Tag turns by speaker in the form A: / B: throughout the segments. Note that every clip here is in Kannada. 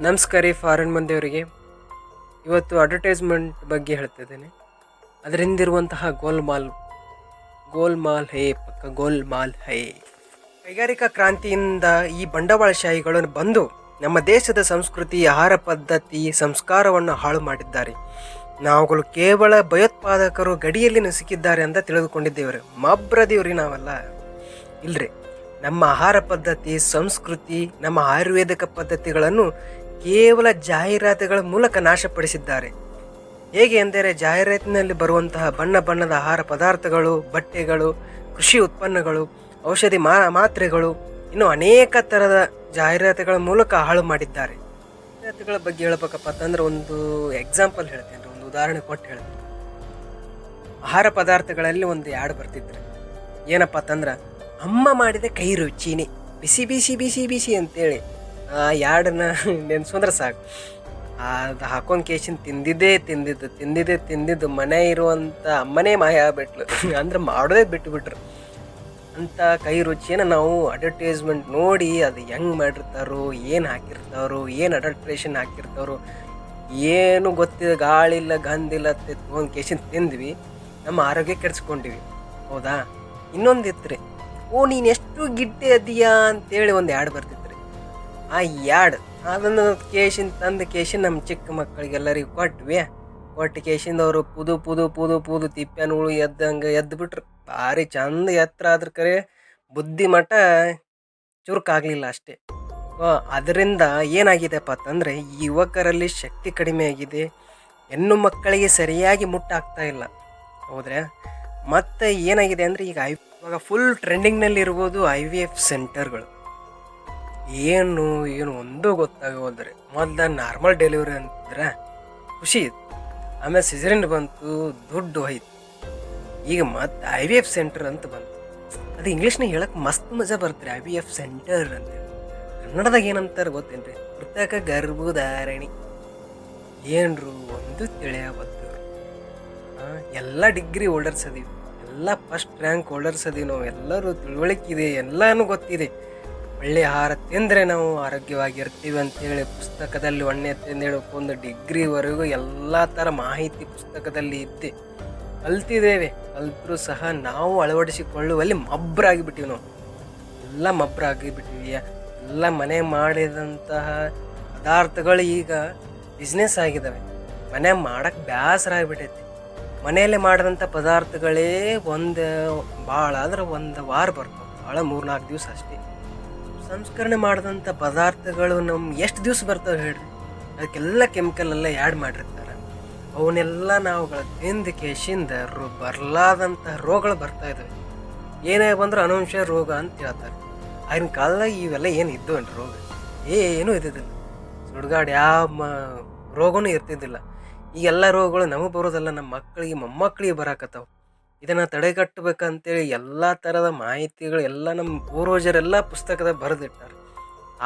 A: ನಮಸ್ಕಾರ ಫಾರಿನ್ ಮಂದಿಯವರಿಗೆ. ಇವತ್ತು ಅಡ್ವರ್ಟೈಸ್ಮೆಂಟ್ ಬಗ್ಗೆ ಹೇಳ್ತಿದ್ದೇನೆ ಅದರಿಂದಿರುವಂತಹ ಗೋಲ್ ಮಾಲ್ ಗೋಲ್ ಮಾಲ್ ಹೇ, ಪಕ್ಕ ಗೋಲ್ ಮಾಲ್ ಹೇ. ಕೈಗಾರಿಕಾ ಕ್ರಾಂತಿಯಿಂದ ಈ ಬಂಡವಾಳಶಾಹಿಗಳು ಬಂದು ನಮ್ಮ ದೇಶದ ಸಂಸ್ಕೃತಿ, ಆಹಾರ ಪದ್ಧತಿ, ಸಂಸ್ಕಾರವನ್ನು ಹಾಳು ಮಾಡಿದ್ದಾರೆ. ನಾವುಗಳು ಕೇವಲ ಭಯೋತ್ಪಾದಕರು ಗಡಿಯಲ್ಲಿ ನುಸುಕಿದ್ದಾರೆ ಅಂತ ತಿಳಿದುಕೊಂಡಿದ್ದೇವ್ರಿ ಮಬ್ರದೀವ್ರಿ ನಾವೆಲ್ಲ. ಇಲ್ರಿ, ನಮ್ಮ ಆಹಾರ ಪದ್ಧತಿ, ಸಂಸ್ಕೃತಿ, ನಮ್ಮ ಆಯುರ್ವೇದಿಕ ಪದ್ಧತಿಗಳನ್ನು ಕೇವಲ ಜಾಹೀರಾತುಗಳ ಮೂಲಕ ನಾಶಪಡಿಸಿದ್ದಾರೆ. ಹೇಗೆ ಎಂದರೆ ಜಾಹೀರಾತಿನಲ್ಲಿ ಬರುವಂತಹ ಬಣ್ಣ ಬಣ್ಣದ ಆಹಾರ ಪದಾರ್ಥಗಳು, ಬಟ್ಟೆಗಳು, ಕೃಷಿ ಉತ್ಪನ್ನಗಳು, ಔಷಧಿ ಮಾ, ಮಾತ್ರೆಗಳು ಇನ್ನು ಅನೇಕ ಥರದ ಜಾಹೀರಾತುಗಳ ಮೂಲಕ ಹಾಳು ಮಾಡಿದ್ದಾರೆ. ಜಾಹೀರಾತುಗಳ ಬಗ್ಗೆ ಹೇಳ್ಬೇಕಪ್ಪ ಅಂತಂದ್ರೆ ಒಂದು ಎಕ್ಸಾಂಪಲ್ ಹೇಳ್ತೇನೆ ಒಂದು ಉದಾಹರಣೆ ಕೊಟ್ಟು ಹೇಳ್ತೇನೆ. ಆಹಾರ ಪದಾರ್ಥಗಳಲ್ಲಿ ಒಂದು ಯಾಡ್ ಬರ್ತಿದ್ರೆ ಏನಪ್ಪ ಅಂತಂದ್ರೆ ಅಮ್ಮ ಮಾಡಿದ ಕೈ ರುಚಿನೇ ಬಿಸಿ ಬಿಸಿ ಬಿಸಿ ಬಿಸಿ ಅಂತೇಳಿ ಆ, ಯಾಡನ್ನ ನೆನ್ಸ್ಕೊಂಡ್ರೆ ಸಾಕು. ಅದು ಹಾಕೊಂಡು ಕೇಶಿನ ತಿಂದಿದ್ದೇ ತಿಂದಿದ್ದು ತಿಂದಿದ್ದೇ ತಿಂದಿದ್ದು ಮನೆ ಇರುವಂಥ ಅಮ್ಮನೇ ಮಾಯ ಬಿಟ್ಲು ಅಂದ್ರೆ ಮಾಡೋದೇ ಬಿಟ್ಟುಬಿಟ್ರು ಅಂತ ಕೈ ರುಚಿಯನ್ನು ನಾವು ಅಡ್ವರ್ಟೈಸ್ಮೆಂಟ್ ನೋಡಿ ಅದು ಹೆಂಗೆ ಮಾಡಿರ್ತಾರೋ, ಏನು ಹಾಕಿರ್ತಾರೋ, ಏನು ಅಡಲ್ಟ್ರೇಷನ್ ಹಾಕಿರ್ತಾರೋ, ಏನು ಗೊತ್ತಿಲ್ಲ, ಗಾಳಿಲ್ಲ ಗಂಧಿಲ್ಲ ತೊಗೊಂಡು ಕೇಶಿನ ತಿಂದ್ವಿ. ನಮ್ಮ ಆರೋಗ್ಯ ಕೆಡಿಸ್ಕೊಂಡಿವಿ. ಹೌದಾ? ಇನ್ನೊಂದು ಇತ್ತು ಓ, ನೀನು ಎಷ್ಟು ಗಿಡ್ಡೆ ಅದೀಯಾ ಅಂತೇಳಿ ಒಂದು ಎರಡು ಬರ್ತಿತ್ತು. ಆ ಎರಡು ಅದನ್ನು ಕೇಶಿನ ತಂದು ಕೇಶಿನ ನಮ್ಮ ಚಿಕ್ಕ ಮಕ್ಕಳಿಗೆಲ್ಲರಿಗೂ ಕೊಟ್ವಿ. ಕೊಟ್ಟು ಕೇಶಿಂದ ಅವರು ಪುದು ಪುದು ಪುದು ಪುದು ತಿಪ್ಪೆನುಗಳು ಎದ್ದಂಗೆ ಎದ್ದು ಬಿಟ್ರು ಭಾರಿ ಚಂದ ಎತ್ತರ ಆದ್ರ ಕರೆ ಬುದ್ಧಿಮಟ್ಟ ಚುರುಕಾಗಲಿಲ್ಲ ಅಷ್ಟೇ. ಅದರಿಂದ ಏನಾಗಿದೆಪ್ಪ ಅಂತಂದರೆ ಯುವಕರಲ್ಲಿ ಶಕ್ತಿ ಕಡಿಮೆ ಆಗಿದೆ. ಹೆಣ್ಣು ಮಕ್ಕಳಿಗೆ ಸರಿಯಾಗಿ ಮುಟ್ಟಾಗ್ತಾ ಇಲ್ಲ. ಹೌದ್ರೆ? ಮತ್ತು ಏನಾಗಿದೆ ಅಂದರೆ ಈಗ ಐ ಇವಾಗ ಫುಲ್ ಟ್ರೆಂಡಿಂಗ್ನಲ್ಲಿರ್ಬೋದು ಐ ವಿ ಎಫ್ ಸೆಂಟರ್ಗಳು ಏನು ಏನು ಒಂದೂ ಗೊತ್ತಾಗೋದ್ರೆ ಮೊದಲ ನಾರ್ಮಲ್ ಡೆಲಿವರಿ ಅಂತಿದ್ರೆ ಖುಷಿ ಇತ್ತು. ಆಮೇಲೆ ಸಿಜರಿನ್ ಬಂತು, ದುಡ್ಡು ಹೋಯ್ತು. ಈಗ ಮತ್ತೆ ಐ ವಿ ಎಫ್ ಸೆಂಟರ್ ಅಂತ ಬಂತು. ಅದು ಇಂಗ್ಲೀಷ್ನಾಗ ಹೇಳಕ್ಕೆ ಮಸ್ತ್ ಮಜಾ ಬರ್ತಾರೆ ಐ ವಿ ಎಫ್ ಸೆಂಟರ್ ಅಂತ. ಕನ್ನಡದಾಗ ಏನಂತಾರೆ ಗೊತ್ತೇನ್ರಿ? ಕೃತಕ ಗರ್ಭಧಾರಣಿ. ಏನ್ರು ಒಂದು ತಿಳಿಯಬದ್ದು ಎಲ್ಲ ಡಿಗ್ರಿ ಹೋಲ್ಡರ್ಸ್ ಅದೀವಿ. ಎಲ್ಲ ಫಸ್ಟ್ ರ್ಯಾಂಕ್ ಹೋಲ್ಡರ್ಸ್ ಅದೀವಿ ನಾವು. ಎಲ್ಲರೂ ತಿಳುವಳಿಕೆ ಎಲ್ಲನೂ ಗೊತ್ತಿದೆ. ಒಳ್ಳೆಯ ಆಹಾರ ತಿಂದರೆ ನಾವು ಆರೋಗ್ಯವಾಗಿರ್ತೀವಿ ಅಂತೇಳಿ ಪುಸ್ತಕದಲ್ಲಿ ಒಣ್ಣೆ ತಿಂದೇಳಿ ಒಂದು ಡಿಗ್ರಿವರೆಗೂ ಎಲ್ಲ ಥರ ಮಾಹಿತಿ ಪುಸ್ತಕದಲ್ಲಿ ಇದ್ದೆ. ಕಲ್ತಿದ್ದೇವೆ. ಕಲ್ತರೂ ಸಹ ನಾವು ಅಳವಡಿಸಿಕೊಳ್ಳುವಲ್ಲಿ ಮಬ್ಬರಾಗಿಬಿಟ್ಟಿವಿ ನಾವು. ಎಲ್ಲ ಮಬ್ಬರಾಗಿಬಿಟ್ಟಿವಿ ಎಲ್ಲ ಮನೆ ಮಾಡಿದಂತಹ ಪದಾರ್ಥಗಳು ಈಗ ಬಿಸ್ನೆಸ್ ಆಗಿದ್ದಾವೆ ಮನೆ ಮಾಡೋಕ್ಕೆ ಬೇಸರ ಆಗಿಬಿಟ್ಟೈತಿ ಮನೆಯಲ್ಲೇ ಮಾಡಿದಂಥ ಪದಾರ್ಥಗಳೇ ಒಂದು ಭಾಳ ಆದ್ರೆ ಒಂದು ವಾರ ಬರ್ತವೆ. ಭಾಳ ಮೂರು ನಾಲ್ಕು ದಿವಸ ಅಷ್ಟೇ. ಸಂಸ್ಕರಣೆ ಮಾಡಿದಂಥ ಪದಾರ್ಥಗಳು ನಮ್ಮ ಎಷ್ಟು ದಿವಸ ಬರ್ತವೆ ಹೇಳ್ರಿ? ಅದಕ್ಕೆಲ್ಲ ಕೆಮಿಕಲ್ ಎಲ್ಲ ಆ್ಯಡ್ ಮಾಡಿರ್ತಾರೆ. ಅವನ್ನೆಲ್ಲ ನಾವುಗಳು ತಿಂದು ಕೇಶಿಂದ ರೋ ಬರಲಾದಂತಹ ರೋಗಗಳು ಬರ್ತಾ ಇದ್ದಾವೆ ಏನೇ ಬಂದರೂ ಅನುವಂಶ ರೋಗ ಅಂತ ಹೇಳ್ತಾರೆ. ಆಗಿನ ಕಾಲದಾಗ ಇವೆಲ್ಲ ಏನು ಇದ್ದವೇನ್ರಿ ರೋಗ? ಏನೂ ಇದ್ದಿದ್ದಿಲ್ಲ. ಸುಡ್ಗಾಡು ಯಾವ ಮ ರೋಗನೂ ಇರ್ತಿದ್ದಿಲ್ಲ. ಈ ಎಲ್ಲ ರೋಗಗಳು ನಮಗೆ ಬರೋದಲ್ಲ ನಮ್ಮ ಮಕ್ಕಳಿಗೆ ಮೊಮ್ಮಕ್ಕಳಿಗೆ ಬರಾಕತ್ತಾವ. ಇದನ್ನು ತಡೆಗಟ್ಟಬೇಕಂತೇಳಿ ಎಲ್ಲ ಥರದ ಮಾಹಿತಿಗಳು ಎಲ್ಲ ನಮ್ಮ ಪೂರ್ವಜರೆಲ್ಲ ಪುಸ್ತಕದಾಗ ಬರೆದಿಟ್ಟಾರೆ.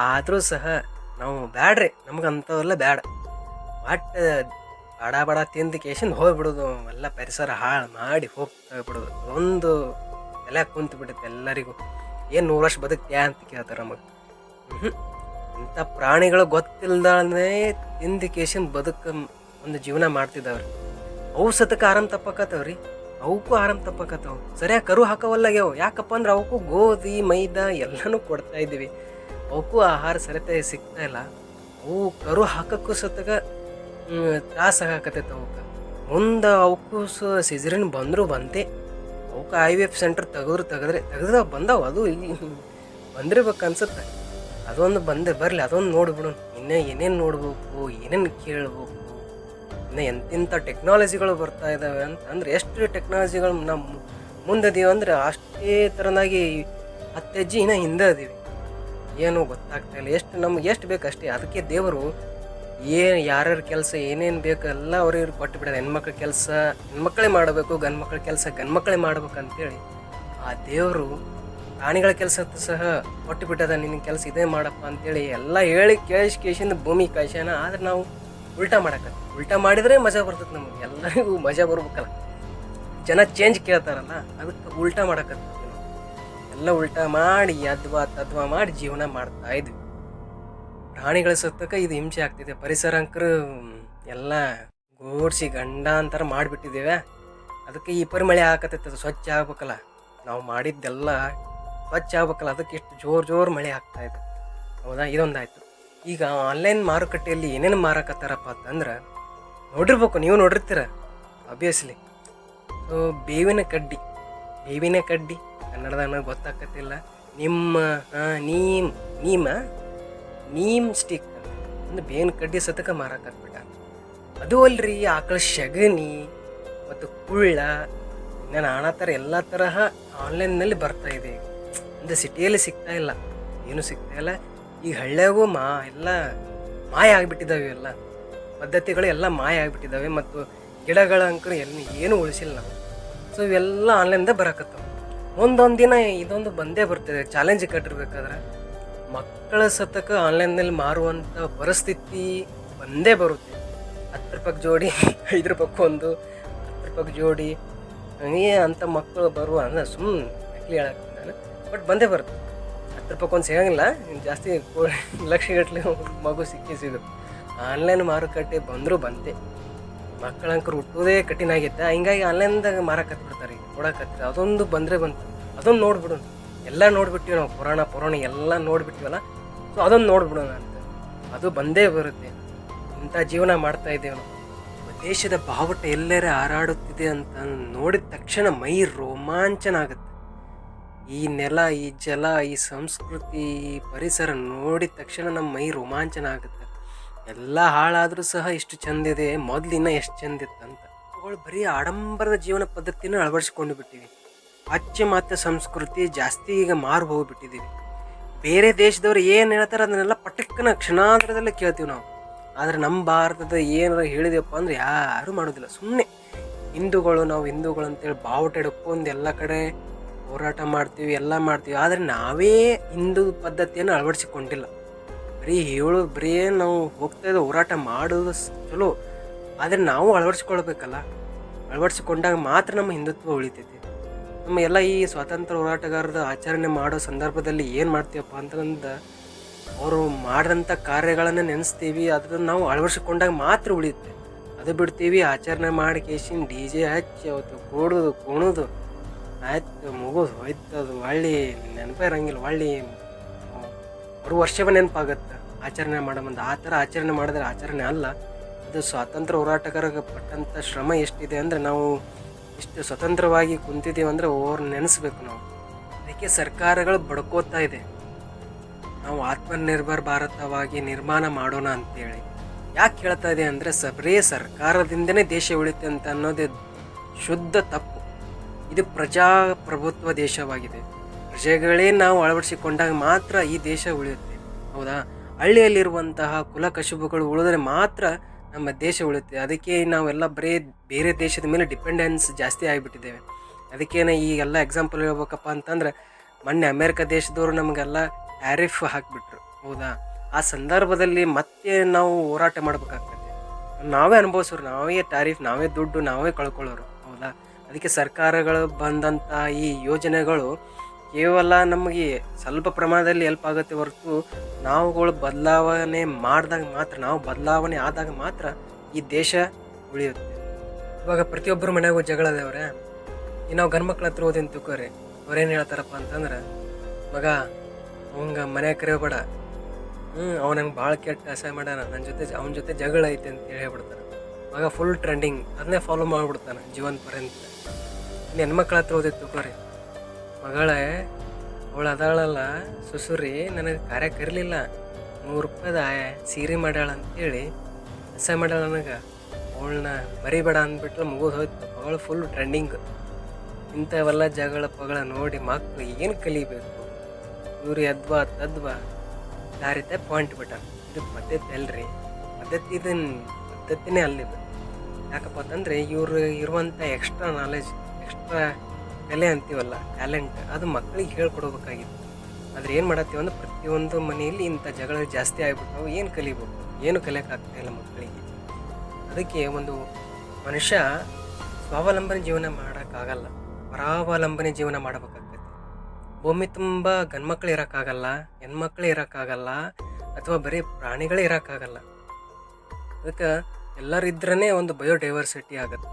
A: ಆದರೂ ಸಹ ನಾವು ಬ್ಯಾಡ್ರಿ, ನಮ್ಗೆ ಅಂಥವೆಲ್ಲ ಬ್ಯಾಡ. ಒಟ್ಟು ಬಡ ಬಡ ತಿಂದು ಕೇಶಿಂದ ಹೋಗ್ಬಿಡೋದು ಎಲ್ಲ ಪರಿಸರ ಹಾಳು ಮಾಡಿ ಹೋಗ್ತಾ ಬಿಡೋದು. ಒಂದು ಎಲ್ಲ ಕುಂತು ಬಿಡುತ್ತೆ ಎಲ್ಲರಿಗೂ. ಏನು ನೂರು ವರ್ಷ ಬದುಕ್ತೀಯ ಅಂತ ಕೇಳ್ತಾರೆ ನಮಗೆ. ಇಂಥ ಪ್ರಾಣಿಗಳು ಗೊತ್ತಿಲ್ಲದೇ ತಿಂದು ಕೇಶನ್ ಬದುಕ, ಒಂದು ಜೀವನ ಮಾಡ್ತಿದ್ದಾವ್ರಿ. ಅವು ಆರಾಮ್ ತಪ್ಪಕತ್ತವ್ರಿ. ಅವಕ್ಕೂ ಆರಾಮ್ ತಪ್ಪಕತ್ತವು. ಸರಿಯಾಗಿ ಕರು ಹಾಕವಲ್ಲಾಗ್ಯಾವು. ಯಾಕಪ್ಪ ಅಂದ್ರೆ ಅವಕ್ಕೂ ಗೋಧಿ, ಮೈದಾ ಎಲ್ಲನೂ ಕೊಡ್ತಾ ಇದ್ದೀವಿ. ಅವಕ್ಕೂ ಆಹಾರ ಸರಿತೆ ಸಿಗ್ತಾ ಇಲ್ಲ. ಅವು ಕರು ಹಾಕಕ್ಕೂ ಸತಗ ತ್ರಾಸ ಹಾಕತೈತೆ ಅವಕ್ಕೆ. ಮುಂದೆ ಅವಕ್ಕೂ ಸಿಜರಿನ್ ಬಂದರೂ ಬಂತೆ. ಅವಕ್ಕೆ ಐ ವಿ ಎಫ್ ಸೆಂಟ್ರ್ ತೆಗೆದ್ರು ತೆಗೆದ್ರೆ ತೆಗೆದ ಬಂದವು. ಅದು ಬಂದಿರ್ಬೇಕು ಅನ್ಸುತ್ತೆ ಅದೊಂದು ಬಂದೆ, ಬರಲಿ, ಅದೊಂದು ನೋಡ್ಬಿಡು ಇನ್ನೇ ಏನೇನು ನೋಡ್ಬೇಕು, ಏನೇನು ಕೇಳ್ಬೇಕು. ಇನ್ನು ಎಂತೆಂಥ ಟೆಕ್ನಾಲಜಿಗಳು ಬರ್ತಾ ಇದ್ದಾವೆ ಅಂತ, ಅಂದ್ರೆ ಎಷ್ಟು ಟೆಕ್ನಾಲಜಿಗಳು ನಮ್ಮ ಮುಂದದೀವಿ ಅಂದರೆ ಅಷ್ಟೇ ಥರನಾಗಿ ಅತ್ತೆಜ್ಜಿ ಇನ್ನೂ ಹಿಂದೆ ಅದೀವಿ ಏನೂ ಗೊತ್ತಾಗ್ತಾ ಇಲ್ಲ. ಎಷ್ಟು ನಮ್ಗೆ ಎಷ್ಟು ಬೇಕು ಅಷ್ಟೇ. ಅದಕ್ಕೆ ದೇವರು ಏನು, ಯಾರ್ಯಾರ ಕೆಲಸ ಏನೇನು ಬೇಕು ಎಲ್ಲ ಅವ್ರಿಗೆ ಕೊಟ್ಟು ಬಿಡೋದು ಹೆಣ್ಮಕ್ಳ ಕೆಲಸ, ಹೆಣ್ಮಕ್ಳೇ ಮಾಡಬೇಕು ಗಂಡು ಮಕ್ಳ ಕೆಲಸ ಗಂಡು ಮಕ್ಕಳೇ ಮಾಡ್ಬೇಕು ಅಂತೇಳಿ ಆ ದೇವರು ಪ್ರಾಣಿಗಳ ಕೆಲಸ ಸಹ ಕೊಟ್ಟು ಬಿಟ್ಟದ ನಿನ್ನ ಕೆಲಸ ಇದೇ ಮಾಡಪ್ಪ ಅಂತೇಳಿ ಎಲ್ಲ ಹೇಳಿ ಕೇಳಿಸಿ ಕೇಳಿಸಿಂದ ಭೂಮಿ ಕಾಯ್ಸ್ಯಾನ ಆದ್ರೆ ನಾವು ಉಲ್ಟಾ ಮಾಡಕ್ಕೆ. ಉಲ್ಟಾ ಮಾಡಿದ್ರೆ ಮಜಾ ಬರ್ತದೆ ನಮಗೆ. ಎಲ್ಲರಿಗೂ ಮಜಾ ಬರ್ಬೇಕಲ್ಲ. ಜನ ಚೇಂಜ್ ಕೇಳ್ತಾರಲ್ಲ, ಅದಕ್ಕೆ ಉಲ್ಟಾ ಮಾಡಕತ್ತೀವಿ ಎಲ್ಲ ಉಲ್ಟಾ ಮಾಡಿ, ಅದ್ವಾ ತದ್ವಾ ಮಾಡಿ ಜೀವನ ಮಾಡ್ತಾ ಇದ್ವಿ. ಪ್ರಾಣಿಗಳ ಸತ್ತಕ್ಕೆ ಇದು ಹಿಂಸೆ ಆಗ್ತಿದೆ. ಪರಿಸರ ಅಂಕರು ಎಲ್ಲ ಗೋಡ್ಸಿ ಗಂಡ ಅಂತಾರ ಮಾಡಿಬಿಟ್ಟಿದ್ದೇವೆ. ಅದಕ್ಕೆ ಈ ಪರಿಮಳೆ ಆಗತ್ತೈತೆ ಅದು ಸ್ವಚ್ಛ ಆಗ್ಬೇಕಲ್ಲ. ನಾವು ಮಾಡಿದ್ದೆಲ್ಲ ಸ್ವಚ್ಛ ಆಗ್ಬೇಕಲ್ಲ. ಅದಕ್ಕೆ ಎಷ್ಟು ಜೋರು ಜೋರು ಮಳೆ ಆಗ್ತಾಯಿದೆ ಹೌದಾ? ಇದೊಂದಾಯ್ತು. ಈಗ ಆನ್ಲೈನ್ ಮಾರುಕಟ್ಟೆಯಲ್ಲಿ ಏನೇನು ಮಾರಕತ್ತಾರಪ್ಪ ಅಂತಂದ್ರೆ ನೋಡಿರ್ಬೇಕು, ನೀವು ನೋಡಿರ್ತೀರ ಅಬ್ವಿಯಸ್ಲಿ ಸೊ ಬೇವಿನ ಕಡ್ಡಿ ಬೇವಿನ ಕಡ್ಡಿ ಕನ್ನಡದಾಗ ಗೊತ್ತಾಗತ್ತಿಲ್ಲ ನಿಮ್ಮ ನೀಮ್, ನೀಮ, ನೀಮ್ ಸ್ಟಿಕ್ ಅಂದ್ರೆ ಬೇವಿನ ಕಡ್ಡಿ ಸತಕ ಮಾರಕತ್ಬಿಟ್ಟ. ಅದು ಅಲ್ರಿ, ಆಕಳ ಶಗಣಿ ಮತ್ತು ಕುಳ್ಳ ನಾನು ಆಣಾ ಥರ ಎಲ್ಲ ತರಹ ಆನ್ಲೈನ್ನಲ್ಲಿ ಬರ್ತಾ ಇದೆ. ಅಂದ್ರೆ ಸಿಟಿಯಲ್ಲಿ ಸಿಗ್ತಾ ಇಲ್ಲ, ಏನು ಸಿಗ್ತಾ ಇಲ್ಲ. ಈಗ ಹಳ್ಳ್ಯಾಗೂ ಮಾ, ಎಲ್ಲ ಮಾಯ ಆಗಿಬಿಟ್ಟಿದ್ದಾವೆ ಎಲ್ಲ. ಪದ್ಧತಿಗಳು ಎಲ್ಲ ಮಾಯ ಆಗಿಬಿಟ್ಟಿದ್ದಾವೆ ಮತ್ತು ಗಿಡಗಳ ಅಂಕರು ಎಲ್ಲಿ ಏನು ಉಳಿಸಿಲ್ಲ. ನಾವು ಸೊ ಇವೆಲ್ಲ ಆನ್ಲೈನ್ದ ಬರಕತ್ತವು. ಒಂದೊಂದು ದಿನ ಇದೊಂದು ಬಂದೇ ಬರ್ತದೆ. ಚಾಲೆಂಜ್ ಕಟ್ಟಿರ್ಬೇಕಾದ್ರೆ ಮಕ್ಕಳ ಸತಕ ಆನ್ಲೈನ್ನಲ್ಲಿ ಮಾರುವಂಥ ಪರಿಸ್ಥಿತಿ ಬಂದೇ ಬರುತ್ತೆ. ಹತ್ತು ರೂಪಾಯಿ ಜೋಡಿ, ಐದು ರೂಪಾಯಿ ಒಂದು, ಹತ್ತು ರೂಪಾಯಿ ಜೋಡಿ, ಹಂಗೆ ಅಂಥ ಮಕ್ಕಳು ಬರುವ ಅಂದ್ರೆ ಸುಮ್ಮನೆ ಹೇಳಕ್ಕೆ ಬಟ್ ಬಂದೇ ಬರುತ್ತೆ. ಹತ್ತು ಒಂದು ಸಿಗಂಗಿಲ್ಲ ಜಾಸ್ತಿ ಲಕ್ಷಗಟ್ಟಲೆ ಮಗು ಸಿಕ್ಕಿ ಸಿಗುತ್ತೆ ಆನ್ಲೈನ್ ಮಾರುಕಟ್ಟೆ ಬಂದರೂ ಬಂತೆ. ಮಕ್ಕಳಂಕರು ಹುಟ್ಟೋದೇ ಕಠಿಣ ಆಗಿತ್ತು ಹಿಂಗಾಗಿ ಆನ್ಲೈನ್ದಾಗ ಮಾರಕತ್ ಬಿಡ್ತಾರೆ ಈಗ. ಕೊಡಕತ್ತಾರೆ ಅದೊಂದು ಬಂದರೆ ಬಂತು. ಅದೊಂದು ನೋಡ್ಬಿಡೋಣ ಎಲ್ಲ ನೋಡ್ಬಿಟ್ಟಿವಿ ನಾವು. ಪುರಾಣ ಪುರಾಣ ಎಲ್ಲ ನೋಡ್ಬಿಟ್ಟಿವಲ್ಲ. ಸೊ ಅದೊಂದು ನೋಡ್ಬಿಡೋಣ ಅಂತ. ಅದು ಬಂದೇ ಬರುತ್ತೆ. ಇಂಥ ಜೀವನ ಮಾಡ್ತಾ ಇದ್ದೇವೆ ನಾವು. ದೇಶದ ಬಾವುಟ ಎಲ್ಲರ ಹಾರಾಡುತ್ತಿದೆ ಅಂತ ನೋಡಿದ ತಕ್ಷಣ ಮೈ ರೋಮಾಂಚನ ಆಗುತ್ತೆ. ಈ ನೆಲ, ಈ ಜಲ, ಈ ಸಂಸ್ಕೃತಿ, ಈ ಪರಿಸರ ನೋಡಿದ ತಕ್ಷಣ ನಮ್ಮ ಮೈ ರೋಮಾಂಚನ ಆಗುತ್ತೆ. ಎಲ್ಲ ಹಾಳಾದರೂ ಸಹ ಇಷ್ಟು ಚಂದಿದೆ ಮೊದಲಿನ ಎಷ್ಟು ಚಂದಿತ್ತಂತ ಅವುಗಳು ಬರೀ ಆಡಂಬರದ ಜೀವನ ಪದ್ಧತಿನ ಅಳವಡಿಸ್ಕೊಂಡು ಬಿಟ್ಟಿವಿ. ಪಾಶ್ಚಿಮಾತ್ಯ ಸಂಸ್ಕೃತಿ ಜಾಸ್ತಿ ಈಗ ಮಾರು ಹೋಗಿಬಿಟ್ಟಿದ್ದೀವಿ ಬೇರೆ ದೇಶದವ್ರು ಏನು ಹೇಳ್ತಾರೆ ಅದನ್ನೆಲ್ಲ ಪಟಕ್ಕನ ಕ್ಷಣಾಂತರದಲ್ಲಿ ಕೇಳ್ತೀವಿ ನಾವು. ಆದರೆ ನಮ್ಮ ಭಾರತದ ಏನಾರ ಹೇಳಿದೆವಪ್ಪ ಅಂದ್ರೆ ಯಾರು ಮಾಡೋದಿಲ್ಲ. ಸುಮ್ಮನೆ ಹಿಂದೂಗಳು, ನಾವು ಹಿಂದೂಗಳು ಅಂತೇಳಿ ಬಾವುಟ ಹಿಡ್ಕೊಂಡು ಎಲ್ಲ ಕಡೆ ಹೋರಾಟ ಮಾಡ್ತೀವಿ, ಎಲ್ಲ ಮಾಡ್ತೀವಿ. ಆದರೆ ನಾವೇ ಹಿಂದೂ ಪದ್ಧತಿಯನ್ನು ಅಳವಡಿಸಿಕೊಂಡಿಲ್ಲ. ಬರೀ ಹೇಳೋದು ಬರೀ ನಾವು ಹೋಗ್ತಾ ಇದ್ದ ಹೋರಾಟ ಮಾಡೋದು ಚಲೋ. ಆದರೆ ನಾವು ಅಳವಡಿಸ್ಕೊಳ್ಬೇಕಲ್ಲ. ಅಳವಡಿಸಿಕೊಂಡಾಗ ಮಾತ್ರ ನಮ್ಮ ಹಿಂದುತ್ವ ಉಳಿತೈತಿ. ನಮ್ಮ ಎಲ್ಲ ಈ ಸ್ವಾತಂತ್ರ್ಯ ಹೋರಾಟಗಾರರ ಆಚರಣೆ ಮಾಡೋ ಸಂದರ್ಭದಲ್ಲಿ ಏನು ಮಾಡ್ತೀವಪ್ಪ ಅಂತಂದ್ರೆ ಅವರು ಮಾಡಿದಂಥ ಕಾರ್ಯಗಳನ್ನು ನೆನೆಸ್ತೀವಿ, ಅದನ್ನು ನಾವು ಅಳವಡಿಸಿಕೊಂಡಾಗ ಮಾತ್ರ ಉಳಿಯುತ್ತೆ. ಅದು ಬಿಡ್ತೀವಿ, ಆಚರಣೆ ಮಾಡಿ ಕೇಸಿನ ಡಿ ಜೆ ಹಚ್ಚಿ, ಅವತ್ತು ಕೂಡೋದು, ಕುಣೋದು. ಆಯ್ತು ಮುಗಿದು ಹೋಯ್ತು ಅದು ಒಳ್ಳೆ ನೆನಪೇ ಇರಂಗಿಲ್ಲ. ಒಳ್ಳೆ ಅವ್ರ ವರ್ಷವ ನೆನಪಾಗತ್ತೆ. ಆಚರಣೆ ಮಾಡೋ ಮುಂದೆ ಆ ಥರ ಆಚರಣೆ ಮಾಡಿದ್ರೆ ಆಚರಣೆ ಅಲ್ಲ. ಅದು ಸ್ವಾತಂತ್ರ್ಯ ಹೋರಾಟಗಾರರಿಗೆ ಪಟ್ಟಂಥ ಶ್ರಮ ಎಷ್ಟಿದೆ ಅಂದರೆ ನಾವು ಇಷ್ಟು ಸ್ವತಂತ್ರವಾಗಿ ಕುಂತಿದ್ದೀವಿ ಅಂದರೆ ಓರ್ ನೆನೆಸ್ಬೇಕು ನಾವು. ಅದಕ್ಕೆ ಸರ್ಕಾರಗಳು ಬಡ್ಕೋತಾ ಇದೆ. ನಾವು ಆತ್ಮನಿರ್ಭರ್ ಭಾರತವಾಗಿ ನಿರ್ಮಾಣ ಮಾಡೋಣ ಅಂತೇಳಿ. ಯಾಕೆ ಹೇಳ್ತಾ ಇದೆ ಅಂದರೆ ಸಬರೇ ಬರೀ ಸರ್ಕಾರದಿಂದನೇ ದೇಶ ಉಳಿತೆ ಅಂತ ಅನ್ನೋದೇ ಶುದ್ಧ ತಪ್ಪು. ಇದು ಪ್ರಜಾಪ್ರಭುತ್ವ ದೇಶವಾಗಿದೆ. ಪ್ರಜೆಗಳೇ ನಾವು ಅಳವಡಿಸಿಕೊಂಡಾಗ ಮಾತ್ರ ಈ ದೇಶ ಉಳಿಯುತ್ತೆ. ಹೌದಾ? ಹಳ್ಳಿಯಲ್ಲಿರುವಂತಹ ಕುಲ ಕಸುಬುಗಳು ಉಳಿದ್ರೆ ಮಾತ್ರ ನಮ್ಮ ದೇಶ ಉಳಿಯುತ್ತೆ. ಅದಕ್ಕೆ ನಾವೆಲ್ಲ ಬರೀ ಬೇರೆ ದೇಶದ ಮೇಲೆ ಡಿಪೆಂಡೆನ್ಸ್ ಜಾಸ್ತಿ ಆಗಿಬಿಟ್ಟಿದ್ದೇವೆ. ಅದಕ್ಕೇನೆ ಈ ಎಲ್ಲ ಎಕ್ಸಾಂಪಲ್ ಹೇಳ್ಬೇಕಪ್ಪ ಅಂತಂದ್ರೆ, ಮೊನ್ನೆ ಅಮೇರಿಕ ದೇಶದವರು ನಮಗೆಲ್ಲ ಟ್ಯಾರಿಫ್ ಹಾಕಿಬಿಟ್ರು. ಹೌದಾ? ಆ ಸಂದರ್ಭದಲ್ಲಿ ಮತ್ತೆ ನಾವು ಹೋರಾಟ ಮಾಡ್ಬೇಕಾಗ್ತದೆ. ನಾವೇ ಅನುಭವಿಸೋರು, ನಾವೇ ಟ್ಯಾರಿಫ್ ನಾವೇ ದುಡ್ಡು, ನಾವೇ ಕಳ್ಕೊಳ್ಳೋರು. ಅದಕ್ಕೆ ಸರ್ಕಾರಗಳು ಬಂದಂಥ ಈ ಯೋಜನೆಗಳು ಕೇವಲ ನಮಗೆ ಸ್ವಲ್ಪ ಪ್ರಮಾಣದಲ್ಲಿ ಹೆಲ್ಪ್ ಆಗುತ್ತೆ ಹೊರತು ನಾವುಗಳು ಬದಲಾವಣೆ ಮಾಡಿದಾಗ ಮಾತ್ರ, ನಾವು ಬದಲಾವಣೆ ಆದಾಗ ಮಾತ್ರ ಈ ದೇಶ ಉಳಿಯುತ್ತೆ. ಇವಾಗ ಪ್ರತಿಯೊಬ್ಬರು ಜಗಳ ಅದಾವ್ರೆ ಈ ನಾವು ಗಂಡು ಮಕ್ಳ ಹತ್ರ ಓದಿನ ತುಕೋರಿ. ಅವ್ರೇನು ಹೇಳ್ತಾರಪ್ಪ ಅಂತಂದ್ರೆ, ಮಗ, ಅವಂಗ ಮನೆ ಕರೆಯಬೇಡ. ಹ್ಞೂ ಅವನಂಗೆ ಭಾಳ ಕೆಟ್ಟ ಅಸಹ್ಯ ಮಾಡ್ಯಾನ. ನನ್ನ ಜೊತೆ, ಅವನ ಜೊತೆ ಜಗಳ ಐತೆ ಅಂತ ಹೇಳ್ಬಿಡ್ತಾನೆ ಮಗ ಫುಲ್ ಟ್ರೆಂಡಿಂಗ್ ಅದನ್ನೇ ಫಾಲೋ ಮಾಡಿಬಿಡ್ತಾನೆ ಜೀವನ ಪರ್ಯಂತ ಇನ್ನು ಹೆಣ್ಮಕ್ಳ ಹತ್ರ ಓದಿ ತಿಳ್ಕೊರಿ ಮಗಳೇ, ಅವಳು ಅದಾಳಲ್ಲ, ಸುಸುರಿ, ನನಗೆ ಕಾರ್ಯ ಕರಿಲಿಲ್ಲ. ನೂರು ರೂಪಾಯ್ದ ಸೀರೆ ಮಾಡ್ಯಾಳ ಅಂತೇಳಿ ಅಸಹ್ಯ ಮಾಡ್ಯಾಳ ನನಗೆ. ಅವಳನ್ನ ಮರಿಬೇಡ ಅಂದ್ಬಿಟ್ರೆ ಮುಗಿದು ಹೋಯ್ತು. ಅವಳು ಫುಲ್ ಟ್ರೆಂಡಿಂಗ್ ಇಂಥವೆಲ್ಲ ಜಗಳ ಪಗಳ ನೋಡಿ ಮಕ್ಕಳು ಏನು ಕಲಿಬೇಕು? ಇವ್ರು ಎದ್ವಾ ತದ್ವಾ ದಾರಿತ ಪಾಯಿಂಟ್ ಬಿಟ್ಟ ಇದು ಪದ್ಧತಿ ಅಲ್ರಿ ಪದ್ಧತಿ ಇದನ್ನು ಪದ್ಧತಿನೇ ಅಲ್ಲಿದು. ಯಾಕಪ್ಪ ಅಂತಂದರೆ ಇವರು ಇರುವಂಥ ಎಕ್ಸ್ಟ್ರಾ ನಾಲೆಜ್ ಎಕ್ಸ್ಟ್ರಾ ಕಲೆ ಅಂತೀವಲ್ಲ ಟ್ಯಾಲೆಂಟ್ ಅದು ಮಕ್ಕಳಿಗೆ ಹೇಳ್ಕೊಡ್ಬೇಕಾಗಿತ್ತು. ಆದರೆ ಏನು ಮಾಡತ್ತೀವಿ ಅಂದ್ರೆ ಪ್ರತಿಯೊಂದು ಮನೆಯಲ್ಲಿ ಇಂಥ ಜಗಳ ಜಾಸ್ತಿ ಆಗ್ಬಿಟ್ಟು ಏನು ಕಲಿಬೇಕು ಏನು ಇಲ್ಲ ಮಕ್ಕಳಿಗೆ ಅದಕ್ಕೆ ಒಂದು ಮನುಷ್ಯ ಸ್ವಾವಲಂಬನೆ ಜೀವನ ಮಾಡೋಕ್ಕಾಗಲ್ಲ, ಪರಾವಲಂಬನೆ ಜೀವನ ಮಾಡಬೇಕಾಗ್ತೈತಿ. ಭೂಮಿ ತುಂಬ ಗಂಡ್ಮಕ್ಳು ಇರೋಕ್ಕಾಗಲ್ಲ, ಹೆಣ್ಮಕ್ಳು ಇರೋಕ್ಕಾಗಲ್ಲ, ಅಥವಾ ಬರೀ ಪ್ರಾಣಿಗಳೇ ಇರೋಕ್ಕಾಗಲ್ಲ. ಅದಕ್ಕೆ ಎಲ್ಲರೂ ಇದ್ರೇ ಒಂದು ಬಯೋಡೈವರ್ಸಿಟಿ ಆಗುತ್ತೆ.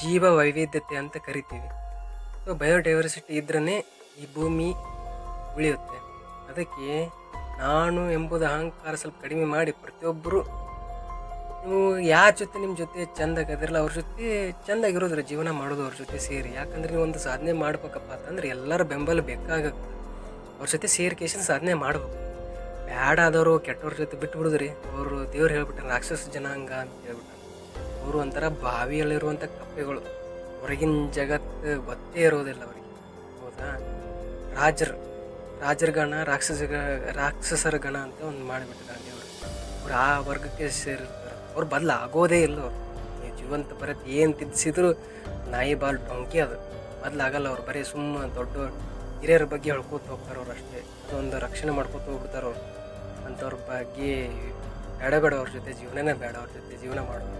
A: ಜೀವ ವೈವಿಧ್ಯತೆ ಅಂತ ಕರಿತೀವಿ. ಸೊ ಬಯೋಡೈವರ್ಸಿಟಿ ಇದ್ರೇ ಈ ಭೂಮಿ ಉಳಿಯುತ್ತೆ. ಅದಕ್ಕೆ ನಾನು ಎಂಬುದು ಅಹಂಕಾರ ಸ್ವಲ್ಪ ಕಡಿಮೆ ಮಾಡಿ ಪ್ರತಿಯೊಬ್ಬರು ನೀವು ಯಾರ ಜೊತೆ ನಿಮ್ಮ ಜೊತೆ ಚೆಂದಾಗದಿರಲ್ಲ ಅವ್ರ ಜೊತೆ ಚೆಂದಾಗಿರೋದ್ರ ಜೀವನ ಮಾಡೋದು ಅವ್ರ ಜೊತೆ ಸೇರಿ. ಯಾಕಂದ್ರೆ ನೀವು ಒಂದು ಸಾಧನೆ ಮಾಡ್ಬೇಕಪ್ಪ ಅಂತಂದ್ರೆ ಎಲ್ಲರ ಬೆಂಬಲ ಬೇಕಾಗುತ್ತೆ. ಅವ್ರ ಜೊತೆ ಸೇರ್ಕೇಶನ್ ಸಾಧನೆ ಮಾಡ್ಬೇಕು. ಬ್ಯಾಡ ಆದವರು, ಕೆಟ್ಟವ್ರ ಜೊತೆ ಬಿಟ್ಬಿಡುದ್ರಿ. ಅವರು ದೇವ್ರು ಹೇಳ್ಬಿಟ್ಟಾರೆ ರಾಕ್ಷಸ ಜನಾಂಗ ಅಂತ ಹೇಳ್ಬಿಟ್ಟು ಅವರು ಒಂಥರ ಬಾವಿಯಲ್ಲಿರುವಂಥ ಕಪ್ಪೆಗಳು. ಹೊರಗಿನ ಜಗತ್ತು ಗೊತ್ತೇ ಇರೋದಿಲ್ಲ ಅವರಿಗೆ. ಹೌದಾ? ರಾಜರು ರಾಜರ ಗಣ ರಾಕ್ಷಸ ರಾಕ್ಷಸರ ಗಣ ಅಂತ ಒಂದು ಮಾಡಿಬಿಟ್ಟಿದ್ದಾರೆ ದೇವರು. ಅವ್ರು ಆ ವರ್ಗಕ್ಕೆ ಸೇರಿರ್ತಾರೆ. ಅವ್ರು ಬದಲಾಗೋದೇ ಇಲ್ಲ ಅವರು. ನೀವು ಜೀವಂತ ಬರತ್ತೆ ಏನು ತಿದ್ದಿಸಿದ್ರು ನಾಯಿ ಬಾಲ್ ಡೊಂಕಿ ಅದು. ಬದಲಾಗಲ್ಲ ಅವ್ರು, ಬರೀ ಸುಮ್ಮ ದೊಡ್ಡ ಹಿರಿಯರ ಬಗ್ಗೆ ಹೇಳ್ಕೊತ ಹೋಗ್ತಾರೆ ಅವ್ರು ಅಷ್ಟೇ. ಅದೊಂದು ರಕ್ಷಣೆ ಮಾಡ್ಕೊತ ಹೋಗ್ಬಿಡ್ತಾರೆ ಅವ್ರು. ಅಂಥವ್ರ ಬಗ್ಗೆ ಬೇಡ ಬೇಡ ಅವ್ರ ಜೊತೆ ಜೀವನನೇ ಬೇಡ ಅವ್ರ ಜೊತೆ ಜೀವನ ಮಾಡೋದು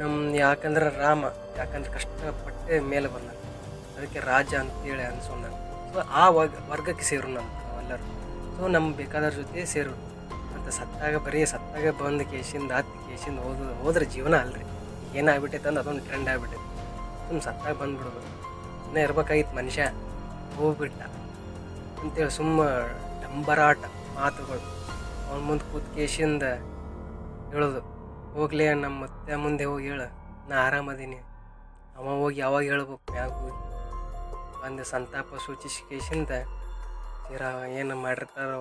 A: ನಮ್ಮ ಯಾಕಂದ್ರೆ ರಾಮ, ಯಾಕಂದ್ರೆ ಕಷ್ಟಪಟ್ಟೆ ಮೇಲೆ ಬಂದ. ಅದಕ್ಕೆ ರಾಜ ಅಂತೇಳಿ ಅನ್ಸೋಣ ಸೊ ಆ ವರ್ಗ, ವರ್ಗಕ್ಕೆ ಸೇರು ನಮ್ಮ ಎಲ್ಲರೂ ಸೊ ನಮ್ಮ ಬೇಕಾದವ್ರ ಜೊತೆ ಸೇರು. ಅಂತ ಸತ್ತಾಗ ಬರೀ ಸತ್ತಾಗ ಬಂದು ಕೇಶಿಂದ ಹತ್ತು ಕೇಶಿಂದ ಹೋದ, ಹೋದ್ರೆ ಜೀವನ ಅಲ್ರಿ. ಏನಾಗ್ಬಿಟ್ಟೈತೆ ಅಂದ್ರೆ ಅದೊಂದು ಟ್ರೆಂಡ್ ಆಗ್ಬಿಟ್ಟೈತೆ. ಸುಮ್ಮ ಸತ್ತಾಗ ಬಂದ್ಬಿಡೋದು. ಇನ್ನೂ ಇರ್ಬೇಕಾಗಿತ್ತು ಮನುಷ್ಯ, ಹೋಗ್ಬಿಟ್ಟ. ಅಂತೇಳಿ ಸುಮ್ಮ ಡಂಬರಾಟ ಮಾತುಗಳು. ಅವನ ಮುಂದೆ ಕೂತ್ ಕೇಶಿಂದ ಹೇಳೋದು, ಹೋಗ್ಲಿ ನಮ್ಮ ಮತ್ತೆ ಮುಂದೆ ಹೋಗಿ ಹೇಳು, ನಾ ಆರಾಮದೀನಿ ಅವ ಹೋಗಿ ಯಾವಾಗ ಹೇಳ್ಬೇಕು ಮ್ಯಾಗ ಹೋಗಿ. ಒಂದು ಸಂತಾಪ ಸೂಚಿಸಿ ಕೇಶಿಂದ ತೀರಾ ಏನು ಮಾಡಿರ್ತಾರೋ,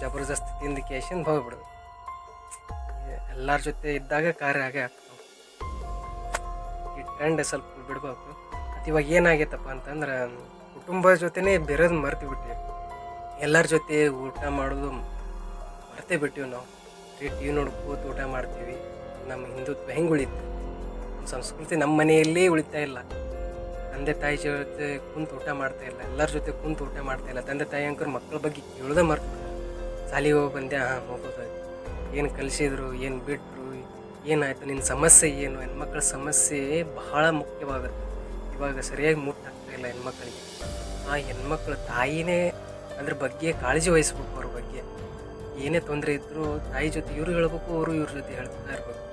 A: ಜಬರ್ದಸ್ತಿ ತಿಂದು ಕೇಶಿಂದ ಹೋಗ್ಬಿಡೋದು. ಎಲ್ಲರ ಜೊತೆ ಇದ್ದಾಗ ಕಾರ್ಯ ಆಗೇ ಆಗ್ತಾವೆ ಸ್ವಲ್ಪ ಬಿಡ್ಬೇಕು. ಮತ್ತು ಇವಾಗ ಏನಾಗೈತಪ್ಪ ಅಂತಂದ್ರೆ ಕುಟುಂಬದ ಜೊತೆನೇ ಬೇರೆದು ಮರ್ತು ಬಿಟ್ಟಿವಿ ಎಲ್ಲರ ಜೊತೆ ಊಟ ಮಾಡೋದು ಮರ್ತೇ ಬಿಟ್ಟಿವಿ ನಾವು. ಟಿ ವಿ ನೋಡ್ಕೋತ ಊಟ ಮಾಡ್ತೀವಿ. ನಮ್ಮ ಹಿಂದುತ್ವ ಹೆಂಗೆ ಉಳಿತು? ಸಂಸ್ಕೃತಿ ನಮ್ಮ ಮನೆಯಲ್ಲೇ ಉಳಿತಾ ಇಲ್ಲ. ತಂದೆ ತಾಯಿ ಜೊತೆ ಕುಂತು ಊಟ ಮಾಡ್ತಾ ಇಲ್ಲ, ಎಲ್ಲರ ಜೊತೆ ಕುಂತು ಊಟ ಮಾಡ್ತಾ ಇಲ್ಲ. ತಂದೆ ತಾಯಿ ಅಂಕರ್ ಮಕ್ಕಳ ಬಗ್ಗೆ ಕೇಳ್ದೆ ಮರ್ತು. ಸಾಲಿಗೆ ಹೋಗಿ ಬಂದೆ ಹಾಂ ಹೋಗೋದು ಏನು ಕಲಿಸಿದ್ರು, ಏನು ಬಿಟ್ಟರು ಏನಾಯಿತು? ನಿನ್ನ ಸಮಸ್ಯೆ ಏನು? ಹೆಣ್ಮಕ್ಳ ಸಮಸ್ಯೆ ಬಹಳ ಮುಖ್ಯವಾಗುತ್ತೆ ಇವಾಗ ಸರಿಯಾಗಿ ಮುಟ್ಟಾಗ್ತಾ ಇಲ್ಲ ಹೆಣ್ಮಕ್ಳಿಗೆ. ಆ ಹೆಣ್ಮಕ್ಳ ತಾಯಿನೇ ಅದ್ರ ಬಗ್ಗೆ ಕಾಳಜಿ ವಹಿಸ್ಬೇಕು ಅವ್ರ ಬಗ್ಗೆ. ಏನೇ ತೊಂದರೆ ಇದ್ದರೂ ತಾಯಿ ಜೊತೆ ಇವರು ಹೇಳ್ಬೇಕು, ಅವರು ಇವ್ರ ಜೊತೆ ಹೇಳ್ತಾ ಇರ್ಬೇಕು.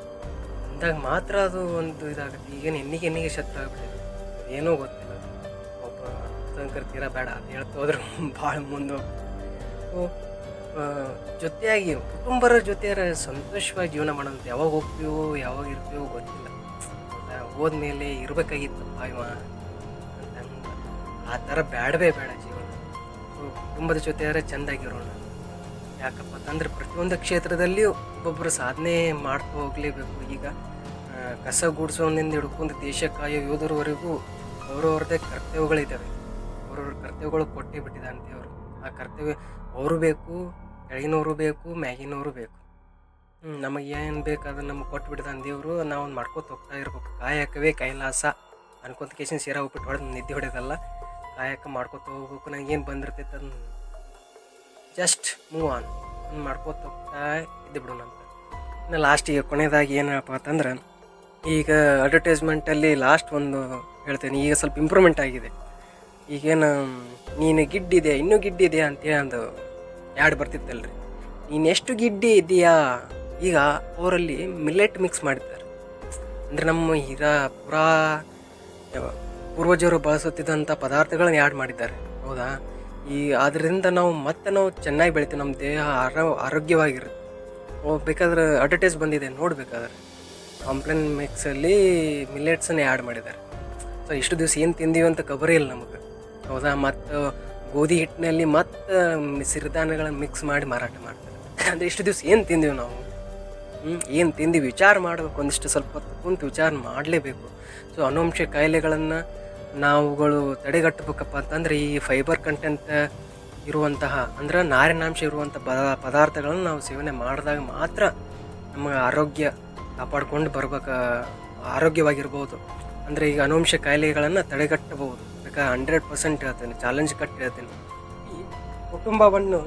A: ಅಂದಾಗ ಮಾತ್ರ ಅದು ಒಂದು ಇದಾಗುತ್ತೆ. ಈಗೇನು ಹೆಣ್ಣಿಗೆ ಹೆಣ್ಣಿಗೆ ಶತ್ರು ಆಗ್ಬಿಟ್ಟಿದೆ. ಏನೂ ಗೊತ್ತಿಲ್ಲ. ಒಬ್ಬ ಸಂಕರ್ತೀರ ಬೇಡ ಅಂತ ಹೇಳ್ತಾ ಹೋದ್ರೆ. ಭಾಳ ಮುಂದೆ ಜೊತೆಯಾಗಿ ಕುಟುಂಬರ ಜೊತೆ ಸಂತೋಷವಾಗಿ ಜೀವನ ಮಾಡೋದು ಯಾವಾಗ ಹೋಗ್ತೀವೋ, ಯಾವಾಗ ಇರ್ತೀವೋ ಗೊತ್ತಿಲ್ಲ. ಹೌದಾ? ಹೋದ್ಮೇಲೆ ಇರಬೇಕಾಗಿತ್ತಪ್ಪ ಇವ ಅಂತ. ಆ ಥರ ಬೇಡವೇ ಬೇಡ ಜೀವನ. ಕುಟುಂಬದ ಜೊತೆ ಚೆಂದಾಗಿರೋಣ ಯಾಕಪ್ಪ ಅಂತಂದ್ರೆ ಪ್ರತಿಯೊಂದು ಕ್ಷೇತ್ರದಲ್ಲಿಯೂ ಒಬ್ಬೊಬ್ಬರು ಸಾಧನೆ ಮಾಡ್ತಾ ಹೋಗಲೇಬೇಕು. ಈಗ ಕಸ ಗುಡಿಸೋನಿಂದ ಹಿಡ್ಕೊಂಡು ದೇಶ ಕಾಯೋ ಯೋಧರವರೆಗೂ ಅವ್ರವ್ರದ್ದೇ ಕರ್ತವ್ಯಗಳಿದ್ದಾವೆ. ಅವ್ರವ್ರ ಕರ್ತವ್ಯಗಳು ಕೊಟ್ಟೇ ಬಿಟ್ಟಿದ್ದಾನೆ ದೇವರು ಆ ಕರ್ತವ್ಯ ಅವರು ಬೇಕು, ಕೆಳಗಿನವರು ಬೇಕು, ಮ್ಯಾಗಿನವರು ಬೇಕು. ನಮಗೆ ಏನು ಬೇಕು ಅದನ್ನು ನಮಗೆ ಕೊಟ್ಟು ಬಿಟ್ಟಿದ್ದಾನೆ ದೇವರು ನಾವು ಮಾಡ್ಕೊತ ಹೋಗ್ತಾ ಇರ್ಬೇಕು. ಕಾಯಕವೇ ಕೈಲಾಸ ಅನ್ಕೊಂತ ಕೇಸಿನ ಸೀರಾ ಹೋಗ್ಬಿಟ್ಟು ಹೊಡೆದು ನಿದ್ದೆ ಹೊಡೆದಲ್ಲ, ಕಾಯಕ ಮಾಡ್ಕೊತ ಹೋಗ್ಬೇಕು. ನಂಗೆ ಏನು ಬಂದಿರ್ತೈತೆ ಅದನ್ನ ಜಸ್ಟ್ ಮೂವ್ ಆನ್ ಮಾಡ್ಕೋತ ಹೋಗ್ತಾ ಇದ್ದುಬಿಡು ಅಂತ ಇನ್ನು ಲಾಸ್ಟಿಗೆ ಕೊನೆಯದಾಗಿ ಏನಪ್ಪ ಅಂತಂದ್ರೆ, ಈಗ ಅಡ್ವರ್ಟೈಸ್ಮೆಂಟಲ್ಲಿ ಲಾಸ್ಟ್ ಒಂದು ಹೇಳ್ತೇನೆ, ಈಗ ಸ್ವಲ್ಪ ಇಂಪ್ರೂವ್ಮೆಂಟ್ ಆಗಿದೆ. ಈಗೇನು, ನೀನು ಗಿಡ್ಡಿದೆ ಇನ್ನೂ ಗಿಡ್ಡಿದೆ ಅಂತೇಳಿ ಒಂದು ಯಾಡ್ ಬರ್ತಿತ್ತಲ್ರಿ. ನೀನು ಎಷ್ಟು ಗಿಡ್ಡಿ ಇದೆಯಾ? ಈಗ ಅವರಲ್ಲಿ ಮಿಲ್ಲೆಟ್ ಮಿಕ್ಸ್ ಮಾಡಿದ್ದಾರೆ. ಅಂದರೆ ನಮ್ಮ ಹಿರ ಪುರಾ, ಪೂರ್ವಜರು ಬಳಸುತ್ತಿದ್ದಂಥ ಪದಾರ್ಥಗಳನ್ನ ಯಾಡ್ ಮಾಡಿದ್ದಾರೆ. ಹೌದಾ? ಈ ಅದರಿಂದ ನಾವು ಮತ್ತೆ ನಾವು ಚೆನ್ನಾಗಿ ಬೆಳಿತೀವಿ. ನಮ್ಮ ದೇಹ ಆರೋ, ಆರೋಗ್ಯವಾಗಿರುತ್ತೆ. ಬೇಕಾದ್ರೆ ಅಡ್ವರ್ಟೈಸ್ ಬಂದಿದೆ, ನೋಡ್ಬೇಕಾದ್ರೆ. ಕಾಂಪ್ಲೇನ್ ಮಿಕ್ಸಲ್ಲಿ ಮಿಲ್ಲೆಟ್ಸನ್ನು ಆ್ಯಡ್ ಮಾಡಿದ್ದಾರೆ. ಸೊ ಇಷ್ಟು ದಿವಸ ಏನು ತಿಂದೀವಿ ಅಂತ ಖಬರೇ ಇಲ್ಲ ನಮಗೆ. ಹೌದಾ? ಮತ್ತು ಗೋಧಿ ಹಿಟ್ಟಿನಲ್ಲಿ ಮತ್ತು ಸಿರಿಧಾನ್ಯಗಳನ್ನು ಮಿಕ್ಸ್ ಮಾಡಿ ಮಾರಾಟ ಮಾಡ್ತಾರೆ. ಅಂದರೆ ಇಷ್ಟು ದಿವಸ ಏನು ತಿಂದೀವಿ ನಾವು? ಏನು ತಿಂದು ವಿಚಾರ ಮಾಡಬೇಕು. ಒಂದಿಷ್ಟು ಸ್ವಲ್ಪ ಹೊತ್ತು ಕುಂತು ವಿಚಾರ ಮಾಡಲೇಬೇಕು. ಸೊ ಅನುವಂಶ ಕಾಯಿಲೆಗಳನ್ನು ನಾವುಗಳು ತಡೆಗಟ್ಟಬೇಕಪ್ಪ ಅಂತಂದ್ರೆ ಈ ಫೈಬರ್ ಕಂಟೆಂಟ್ ಇರುವಂತಹ, ಅಂದ್ರೆ ನಾರಿನಾಂಶ ಇರುವಂಥ ಪದ, ಪದಾರ್ಥಗಳನ್ನು ನಾವು ಸೇವನೆ ಮಾಡಿದಾಗ ಮಾತ್ರ ನಮ್ಮ ಆರೋಗ್ಯ ಕಾಪಾಡ್ಕೊಂಡು ಬರ್ಬೇಕು, ಆರೋಗ್ಯವಾಗಿರ್ಬೋದು. ಅಂದರೆ ಈಗ ಅನುವಂಶ ಕಾಯಿಲೆಗಳನ್ನು ತಡೆಗಟ್ಟಬಹುದು. ಬೇಕಾದ್ರೆ ಹಂಡ್ರೆಡ್ ಪರ್ಸೆಂಟ್ ಹೇಳ್ತೇನೆ ಚಾಲೆಂಜ್ ಕಟ್ಟಿ ಹೇಳ್ತೇನೆ. ಈ ಕುಟುಂಬವನ್ನು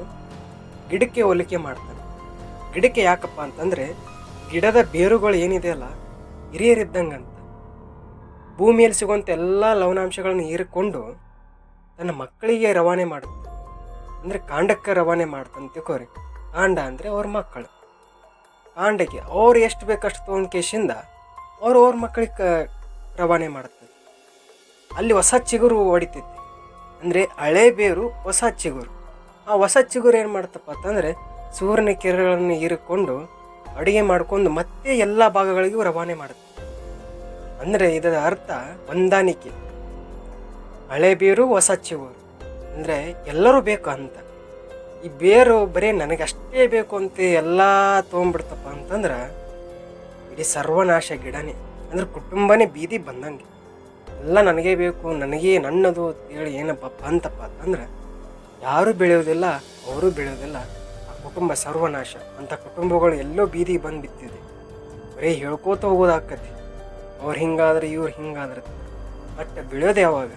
A: ಗಿಡಕ್ಕೆ ಹೋಲಿಕೆ ಮಾಡ್ತಾನೆ. ಗಿಡಕ್ಕೆ ಯಾಕಪ್ಪ ಅಂತಂದರೆ ಗಿಡದ ಬೇರುಗಳು ಏನಿದೆಯಲ್ಲ ಹಿರಿಯರಿದ್ದಂಗಂತ. ಭೂಮಿಯಲ್ಲಿ ಸಿಗುವಂಥ ಎಲ್ಲ ಲವಣಾಂಶಗಳನ್ನು ಹೀರಿಕೊಂಡು ತನ್ನ ಮಕ್ಕಳಿಗೆ ರವಾನೆ ಮಾಡುತ್ತೆ. ಅಂದರೆ ಕಾಂಡಕ್ಕೆ ರವಾನೆ ಮಾಡ್ತಂತೆ ಕೋರಿ. ಕಾಂಡ ಅಂದರೆ ಅವ್ರ ಮಕ್ಕಳು. ಕಾಂಡಕ್ಕೆ ಅವ್ರು ಎಷ್ಟು ಬೇಕಷ್ಟು ತೊಗೊಂಡು ಕೇಶಿಂದ ಅವ್ರು ಅವ್ರ ಮಕ್ಕಳಿಗೆ ರವಾನೆ ಮಾಡುತ್ತೆ. ಅಲ್ಲಿ ಹೊಸ ಚಿಗುರು ಹೊಡಿತೈತಿ. ಅಂದರೆ ಹಳೆ ಬೇರು ಹೊಸ ಚಿಗುರು. ಆ ಹೊಸ ಚಿಗುರು ಏನು ಮಾಡ್ತಪ್ಪ ಅಂತಂದರೆ ಸೂರ್ಯನ ಕಿರಣಗಳನ್ನು ಹೀರಿಕೊಂಡು ಅಡುಗೆ ಮಾಡ್ಕೊಂಡು ಮತ್ತೆ ಎಲ್ಲ ಭಾಗಗಳಿಗೂ ರವಾನೆ ಮಾಡುತ್ತೆ. ಅಂದರೆ ಇದರ ಅರ್ಥ ಹೊಂದಾಣಿಕೆ. ಹಳೆ ಬೇರು ಹೊಸ ಚಿಗುರು ಅಂದರೆ ಎಲ್ಲರೂ ಬೇಕು ಅಂತ. ಈ ಬೇರು ಬರೀ ನನಗಷ್ಟೇ ಬೇಕು ಅಂತ ಎಲ್ಲ ತೊಗೊಂಬಿಡ್ತಪ್ಪ ಅಂತಂದ್ರೆ ಇಡೀ ಸರ್ವನಾಶ ಗಿಡನೇ. ಅಂದ್ರೆ ಕುಟುಂಬನೇ ಬೀದಿ ಬಂದಂಗೆ. ಎಲ್ಲ ನನಗೇ ಬೇಕು, ನನಗೇ ನನ್ನದು ಅಂತೇಳಿ ಏನಪ್ಪ ಬಂತಪ್ಪ ಅಂತಂದ್ರೆ ಯಾರೂ ಬೆಳೆಯೋದಿಲ್ಲ ಅವರು ಬೆಳೆಯೋದಿಲ್ಲ ಆ ಕುಟುಂಬ ಸರ್ವನಾಶ. ಅಂಥ ಕುಟುಂಬಗಳು ಎಲ್ಲೋ ಬೀದಿಗೆ ಬಂದು ಬಿತ್ತಿದೆ ಬರೀ ಹೇಳ್ಕೋತ ಹೋಗೋದಾಕತಿ ಅವ್ರು ಹಿಂಗಾದ್ರೆ, ಇವ್ರು ಹಿಂಗಾದ್ರೆ. ಬಟ್ ಬೆಳೆಯೋದು ಯಾವಾಗ?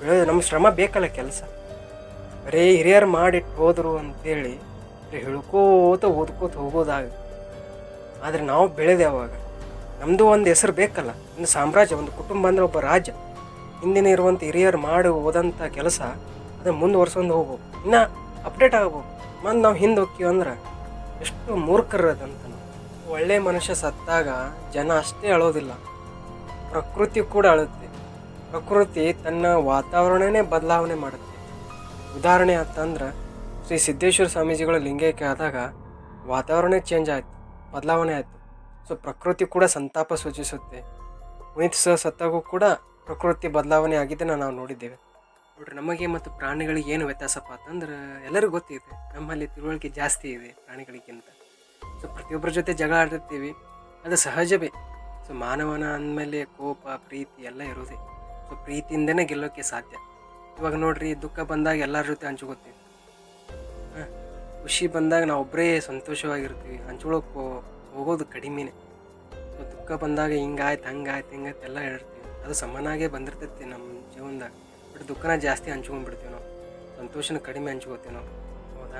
A: ಬೆಳೆಯೋದು ನಮ್ಮ ಶ್ರಮ ಬೇಕಲ್ಲ ಕೆಲಸ. ಬರೀ ಹಿರಿಯರು ಮಾಡಿಟ್ಟು ಹೋದರು ಅಂತೇಳಿ ಹೇಳ್ಕೋತ ಓದ್ಕೋತ ಹೋಗೋದಾಗ. ಆದರೆ ನಾವು ಬೆಳೆದೆ ಯಾವಾಗ? ನಮ್ಮದು ಒಂದು ಹೆಸರು ಬೇಕಲ್ಲ, ಒಂದು ಸಾಮ್ರಾಜ್ಯ, ಒಂದು ಕುಟುಂಬ ಅಂದರೆ ಒಬ್ಬ ರಾಜ್ಯ ಹಿಂದಿನ ಇರುವಂಥ ಹಿರಿಯರು ಮಾಡಿ ಹೋದಂಥ ಕೆಲಸ ಅದನ್ನು ಮುಂದುವರ್ಸ್ಕೊಂಡು ಹೋಗ್ಬೇಕು. ಇನ್ನು ಅಪ್ಡೇಟ್ ಆಗ್ಬೇಕು. ಮತ್ತು ನಾವು ಹಿಂದೆ ಹೋಗ್ತೀವಿ ಅಂದ್ರೆ, ಎಷ್ಟು ಮೂರ್ಖರದಂತ. ಒಳ್ಳೆ ಮನುಷ್ಯ ಸತ್ತಾಗ ಜನ ಅಷ್ಟೇ ಅಳೋದಿಲ್ಲ. ಪ್ರಕೃತಿ ಕೂಡ ಅಳುತ್ತೆ. ಪ್ರಕೃತಿ ತನ್ನ ವಾತಾವರಣನೇ ಬದಲಾವಣೆ ಮಾಡುತ್ತೆ. ಉದಾಹರಣೆ ಅಂತಂದ್ರೆ ಶ್ರೀ ಸಿದ್ದೇಶ್ವರ ಸ್ವಾಮೀಜಿಗಳ ಲಿಂಗೈಕ್ಯ ಆದಾಗ ವಾತಾವರಣ ಚೇಂಜ್ ಆಯಿತು, ಬದಲಾವಣೆ ಆಯಿತು. ಸೊ ಪ್ರಕೃತಿ ಕೂಡ ಸಂತಾಪ ಸೂಚಿಸುತ್ತೆ. ಪುನೀತ್ ಸಹ ಸತ್ತಾಗೂ ಕೂಡ ಪ್ರಕೃತಿ ಬದಲಾವಣೆ ಆಗಿದ್ದನ್ನು ನಾವು ನೋಡಿದ್ದೇವೆ. ನೋಡ್ರಿ, ನಮಗೆ ಮತ್ತು ಪ್ರಾಣಿಗಳಿಗೆ ಏನು ವ್ಯತ್ಯಾಸಪ್ಪ ಅಂತಂದ್ರೆ ಎಲ್ಲರಿಗೂ ಗೊತ್ತಿದೆ. ನಮ್ಮಲ್ಲಿ ತಿಳುವಳಿಕೆ ಜಾಸ್ತಿ ಇದೆ ಪ್ರಾಣಿಗಳಿಗಿಂತ. ಸೊ ಪ್ರತಿಯೊಬ್ಬರ ಜೊತೆ ಜಗಳ ಆಡಿರ್ತೀವಿ ಅದು ಸಹಜವೇ. ಸೊ ಮಾನವನ ಅಂದಮೇಲೆ ಕೋಪ, ಪ್ರೀತಿ ಎಲ್ಲ ಇರೋದೇ. ಸೊ ಪ್ರೀತಿಯಿಂದನೇ ಗೆಲ್ಲೋಕ್ಕೆ ಸಾಧ್ಯ. ಇವಾಗ ನೋಡ್ರಿ, ದುಃಖ ಬಂದಾಗ ಎಲ್ಲರ ಜೊತೆ ಹಂಚ್ಕೋತೀವಿ ಖುಷಿ ಬಂದಾಗ ನಾವು ಒಬ್ಬರೇ ಸಂತೋಷವಾಗಿರ್ತೀವಿ. ಹಂಚ್ಕೊಳಕ್ಕೆ ಹೋ- ಹೋಗೋದು ಕಡಿಮೆನೇ. ಸೊ ದುಃಖ ಬಂದಾಗ ಹಿಂಗಾಯ್ತು, ಹಂಗಾಯ್ತು, ಹಿಂಗಾಯ್ತು ಎಲ್ಲ ಹೇಳ್ತೀವಿ. ಅದು ಸಮನಾಗೇ ಬಂದಿರ್ತೈತಿ ನಮ್ಮ ಜೀವನದಾಗ. ಬಟ್ ದುಃಖನ ಜಾಸ್ತಿ ಹಂಚ್ಕೊಂಡ್ಬಿಡ್ತೀವಿ ನಾವು. ಸಂತೋಷನ ಕಡಿಮೆ ಹಂಚ್ಕೋತೀವಿ ನಾವು. ಹೌದಾ?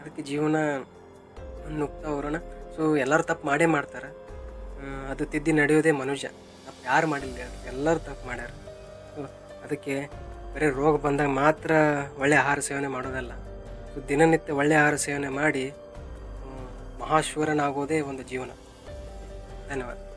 A: ಅದಕ್ಕೆ ಜೀವನ ನುಗ್ತಾ ಅವ್ರನ್ನ ಸೊ ಎಲ್ಲರೂ ತಪ್ಪು ಮಾಡೇ ಮಾಡ್ತಾರೆ. ಅದು ತಿದ್ದಿ ನಡೆಯೋದೇ ಮನುಷ್ಯ. ತಪ್ಪು ಯಾರು ಮಾಡಿಲ್ಲ? ಎಲ್ಲರೂ ತಪ್ಪು ಮಾಡ್ಯಾರ. ಸೊ ಅದಕ್ಕೆ ಬರೀ ರೋಗ ಬಂದಾಗ ಮಾತ್ರ ಒಳ್ಳೆ ಆಹಾರ ಸೇವನೆ ಮಾಡೋದಲ್ಲ. ಸೊ ದಿನನಿತ್ಯ ಒಳ್ಳೆ ಆಹಾರ ಸೇವನೆ ಮಾಡಿ ಮಹಾಶ್ವರನಾಗೋದೇ ಒಂದು ಜೀವನ. ಧನ್ಯವಾದ.